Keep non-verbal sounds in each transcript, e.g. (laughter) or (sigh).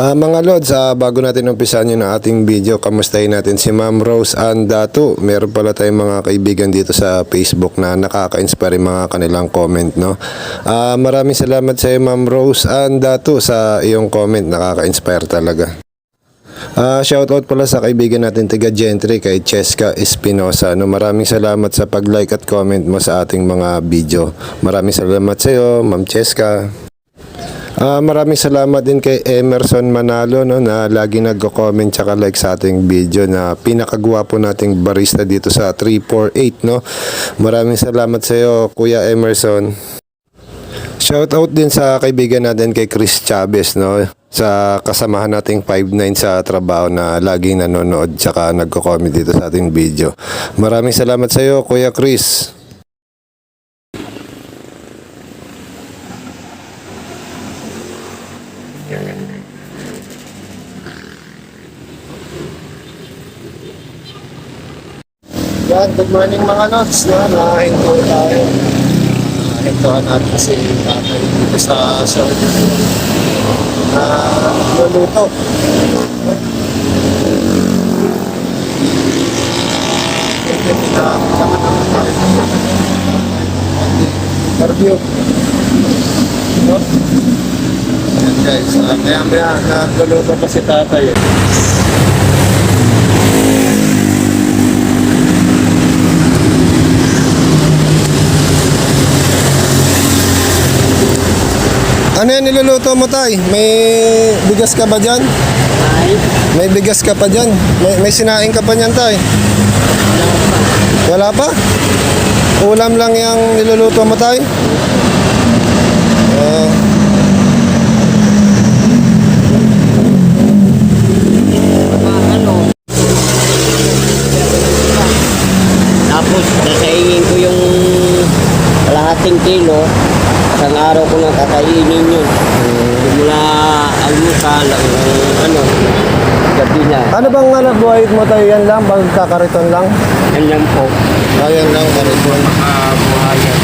Ah, mga Lods, ah, bago natin umpisan yun ang ating video, kamustahin natin si Ma'am Rose Andato. Meron pala tayong mga kaibigan dito sa Facebook na nakaka-inspire mga kanilang comment, no? Ah, maraming salamat sa iyo, Ma'am Rose Andato, sa iyong comment. Nakaka-inspire talaga. Ah, shoutout pala sa kaibigan natin taga Gentry kay Cheska Espinosa. No, maraming salamat sa pag-like at comment mo sa ating mga video. Maraming salamat sa iyo, Ma'am Cheska. Ah, maraming salamat din kay Emerson Manalo no na lagi nagko-comment tsaka like sa ating video na pinakagwapo nating barista dito sa 348 no. Maraming salamat sa iyo Kuya Emerson. Shoutout din sa kaibigan natin kay Chris Chavez no sa kasamahan nating 59 sa trabaho na laging nanonood tsaka nagko-comment dito sa ating video. Maraming salamat sa iyo Kuya Chris. Yan, good morning mga notes. No? Nahinto tayo. Nahintoan natin si tatay dito sa shop. Na luluto. Interview. No? Yan guys, uh, kaya maya nagluluto pa si tatay. Eh. Ano yan niluluto mo tay? May bigas ka ba dyan? Ay, May bigas ka pa dyan? May, may sinaing ka pa niyan tay? Wala pa? Ulam lang yung niluluto mo tay? Ano. Tapos, kasaingin ko yung kalahating kilo. Isang araw ko nang kakainin yun. Mula almusal, ano, gabi na. ano bang anak buhay mo tayo yan lang? Pagkakariton lang? Yan lang po. Ayan lang, kariton. Makabuhayan.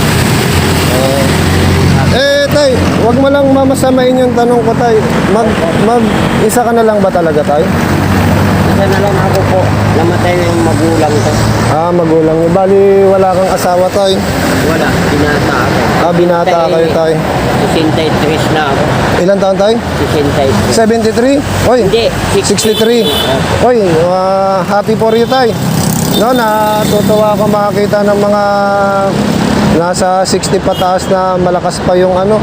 Eh, tay, wag mo lang mamasamain yung tanong ko, tay. Mag, mag, isa ka na lang ba talaga, tay? Isa na lang ako po. Namatay na yung magulang ko. Ah, magulang niyo. Bali, wala kang asawa, tay. Wala, binata ako. Ah, binata kayo, tay. 63 na ako. Ilan taon, tay? 63. 73? Oy, Hindi, 63. Oy, uh, happy for you, tay. No, natutuwa ako makakita ng mga nasa 60 pataas na malakas pa yung ano,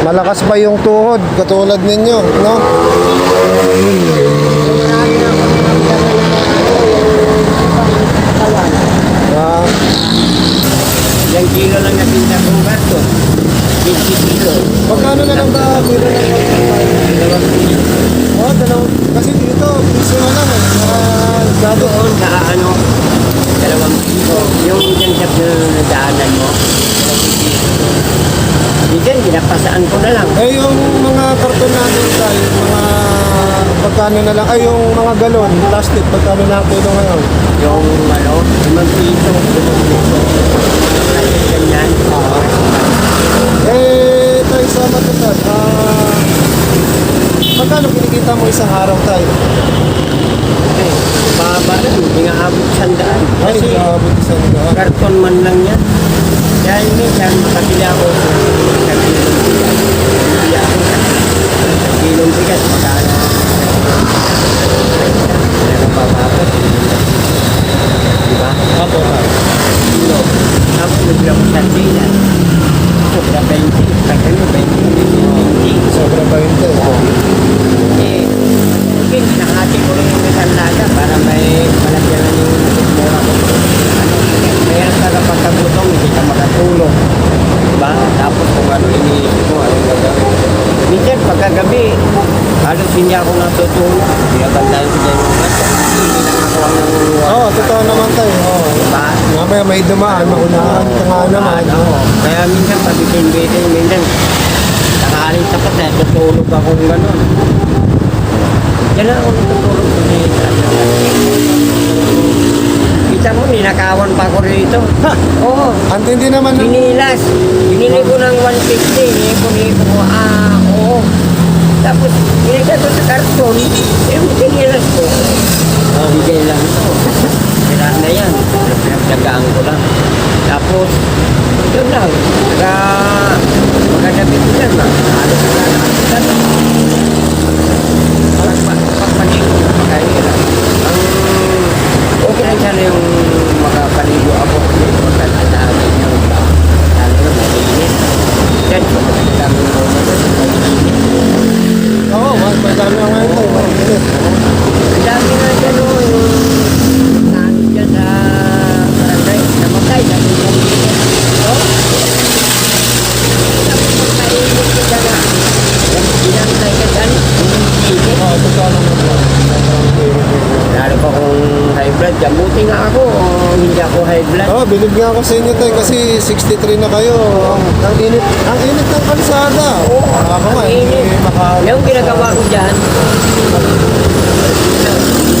malakas pa yung tuhod, katulad ninyo, no? Ah, Ilang kilo lang natinda kong gato. 20 kilo. magkano na lang ba kilo ng Dalawang kilo. Oh, dalaw- kasi dito, piso na lang eh. Dati, Doon sa ano, dalawang kilo. Yung dyan sa pinanadaanan mo, dalawang kilo. Di dyan, ginapasaan ko na lang. Eh, yung mga karton natin tayo, mga pagkano na lang, ay yung mga galon, plastic, pagkano na ang kilo ngayon? Yung ano, limang piso. limang piso. Ganyan. Eh, tayo sa matutad, ah, magkano kinikita mo isang araw tayo? Eh, Baba na, hindi nga abot sandaan. Ay, Kasi grabe isang daan. karton man lang yan. Dahil minsan, makabili ako sa kilong bigas. Bili ako kilong bigas, magkano. Diba? Apo. Kilo. Tapos nabili ako sa sardinas. Sobra 20. Pag ano, 20. Sobra ba yun tayo? Eh, okay, nakati ko rin yung isang laga para may malagyan na yung mura ko. Ano, mayroon ka kapag kagutong, hindi ka makatulog. Diba? Tapos kung ano iniisip mo, ano gagawin. Minsan, pagkagabi, halos hindi ako natutulog. Binabandayan ko dyan yung mata. Oo, oh, totoo naman tayo. Oo. Diba? Mamaya may dumaan, maunahan ka nga naman. Oo. Kaya minsan, pabitin-bitin, minsan, nakaaling tapat na, tutulog ako ng gano'n. Yan lang ako natutulog ko dito. Kita mo, ninakawan pa ako rito. Oo. Ang tindi naman ng... Binilas. Binili ko ng 150. Nipo-nipo ko. Ah, oo. Tapos, pinagay ko sa karton, eh, tinilas ko. Oh, bigay lang ito. Kaya (laughs) na yan. Pinagdagaan ko lang. Tapos, yun lang. Saka, magkagabi ko yan. Ano na nakasitan. Parang pa- pagpaligo ko makahirap. Okay lang sana yung makapaligo ako. Magkakadaamin yung tao. Lalo na mainit. Yan, magkakadaamin mo naman. Mainit. Oo, mas madami nga ngayon tayo. mainit. Ang dami nga dyan o, yung nano dyan sa barangay, namatay, dami nga dyan. No? Tapos magpainit ka dyan na. Inantay ka dyan, hindi. Oo, totoo naman po. Lalo pa kung high blood, dyan. Buti nga ako, o hindi ako Oh, bilib nga ako sa inyo tayo kasi 63 na kayo. Ang init, ang init ng kalsada. Oo, ako nga, ang hindi init. maka... Yung ginagawa ko dyan,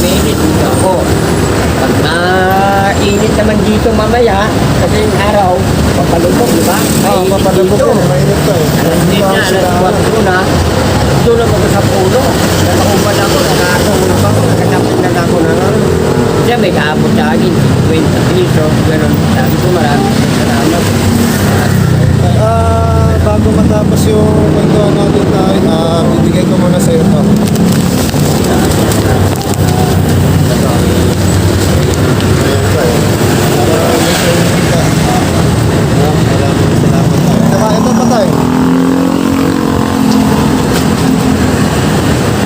mainit dito ako. Pag mainit naman dito mamaya, kasi yung araw, papalubog, di ba? Oo, Mainit papalabog dito. ko, mainit to eh. Alas 10 na, alas 4 na, doon ako sa puno. Nakakumpad ako, nakakahulog ako, nakatapos na ako na lang. Siya may kaabot sa akin, 20 piso, gano'n. Sabi ko maraming salamat. Ah, bago matapos yung kwentuhan natin tayo, ah, bibigay ko muna sa iyo to. Ito.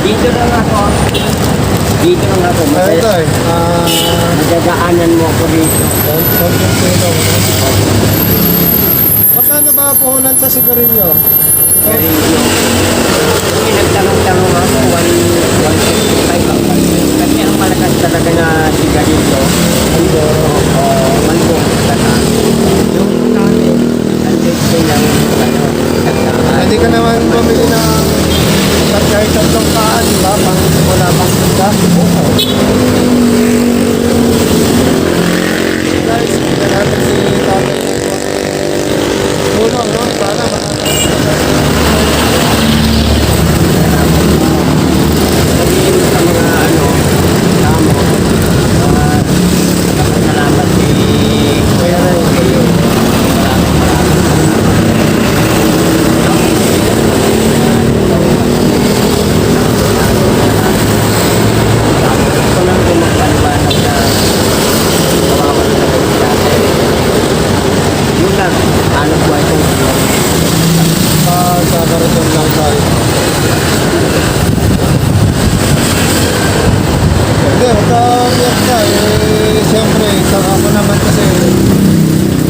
Dito lang ako. Dito lang ako. Masaya. tayo. Ah, Magdadaanan mo ako dito. Magkano ba puhunan sa sigarilyo? Yung Hindi nagtanong-tanong ako, 165 ako. Kasi ang malakas talaga na sigarilyo, Ano? o mango, saka yung namin, nandito lang, ano, nagtangan. Pwede ka naman bumili tat kahit tatlong kaan, di ba? Pang wala pang tinda. Oo. Guys, hindi natin si tatay ng tulong, no? Sana Sabihin mo sa mga, ano, tamo, at salamat si Kaya na yun. Maraming maraming Gusto lang ko magpaliwanag na kawawa na ako sa atin. Yun lang, ano buhay ko. Ah, sa karaton lang tayo. Hindi, huwag ka umiyak ka. Eh, siyempre, sa ako naman kasi,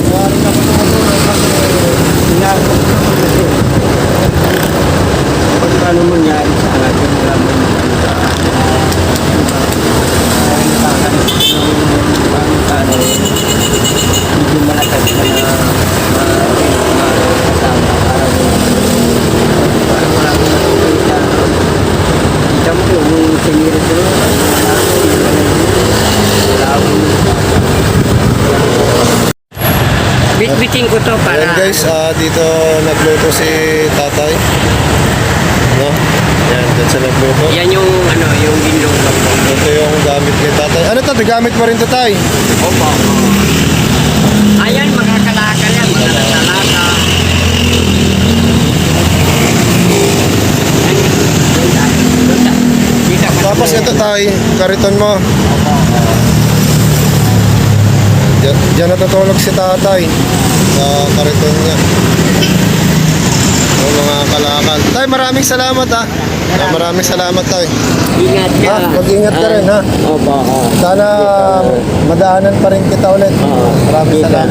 kaya rin ako tumutulong kasi, Sinako ko naman kasi. Pag ano mangyari sa atin, wala mo naman sa atin. Dahil nakakalap ng paano paano, medyo malakas ka na makasama para mo. Para wala mo nakikita. Kita mo yung sinira ko, wala ko, wala ko. Bitbitin ko to para... Ayan guys, ah, dito nagluto si tatay. No? Yan, dyan siya nagluto. Yan yung ano, yung ginlong ko. Ito yung gamit ni tatay. Ano to? Gamit mo rin to tay? Opo. Ayan, mga kalaka yan, mga kalaka. Tapos ito tay, kariton mo. Diyan, diyan natutulog si tatay sa kariton niya. Yung mga kalakal. Tay, maraming salamat ha. Ah, maraming salamat tay. Ingat ka. Ah, mag-ingat ka rin, ha? Opo. Sana madaanan pa rin kita ulit. Maraming salamat.